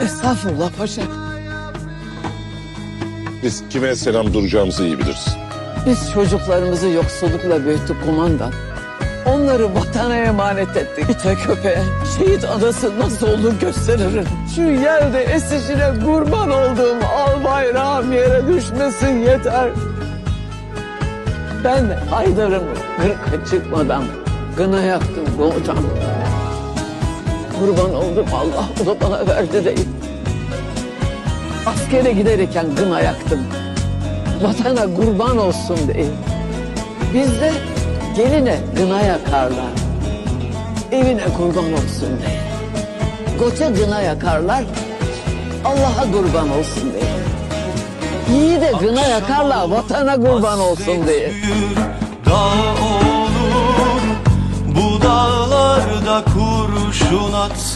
Estağfurullah paşa. Biz kime selam duracağımızı iyi biliriz. Biz çocuklarımızı yoksullukla büyüttük kumandan. Onları vatana emanet ettik. İte köpeğe şehit adası nasıl olur gösteririm. Şu yerde esişine kurban olduğum al bayrağım yere düşmesin yeter. Ben Haydar'ımı kırka çıkmadan gına yaktım komutan. Kurban oldum Allah o da bana verdi değil. Askere giderken gına yaktım. Vatana kurban olsun diye. Bizde geline gına yakarlar. Evine kurban olsun diye. Koça gına yakarlar. Allah'a kurban olsun diye. İyi de gına yakarlar vatana kurban olsun diye. Dağ olur Bu dağlarda kurşun atsa